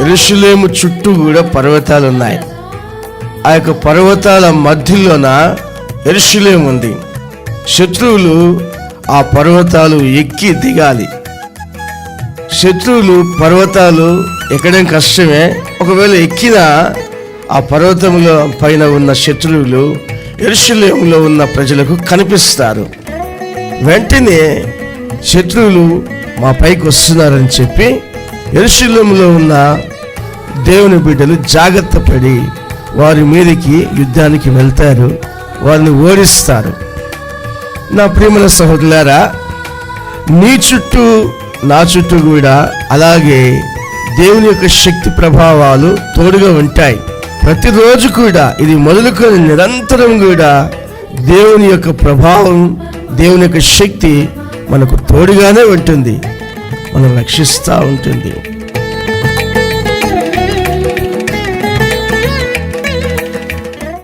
ఎరుషులేము చుట్టూ కూడా పర్వతాలు ఉన్నాయి ఆ యొక్క పర్వతాల మధ్యలోన ఎరుషులేము ఉంది. శత్రువులు ఆ పర్వతాలు ఎక్కి దిగాలి. శత్రువులు పర్వతాలు ఎక్కడం కష్టమే. ఒకవేళ ఎక్కిన ఆ పర్వతంలో పైన ఉన్న శత్రువులు ఎరుషులేములో ఉన్న ప్రజలకు కనిపిస్తారు. వెంటనే శత్రువులు మా పైకి వస్తున్నారని చెప్పి ఎరుషులేములో ఉన్న దేవుని బిడ్డలు జాగ్రత్త పడి వారి మీదకి యుద్ధానికి వెళ్తారు వారిని ఓడిస్తారు. నా ప్రియమైన సహోదరులారా నీ చుట్టూ నా చుట్టూ కూడా అలాగే దేవుని యొక్క శక్తి ప్రభావాలు తోడుగా ఉంటాయి. ప్రతిరోజు కూడా ఇది మొదలుకొని నిరంతరం కూడా దేవుని యొక్క ప్రభావం దేవుని యొక్క శక్తి మనకు తోడుగానే ఉంటుంది. మనం రక్షిస్తూ ఉంటుంది.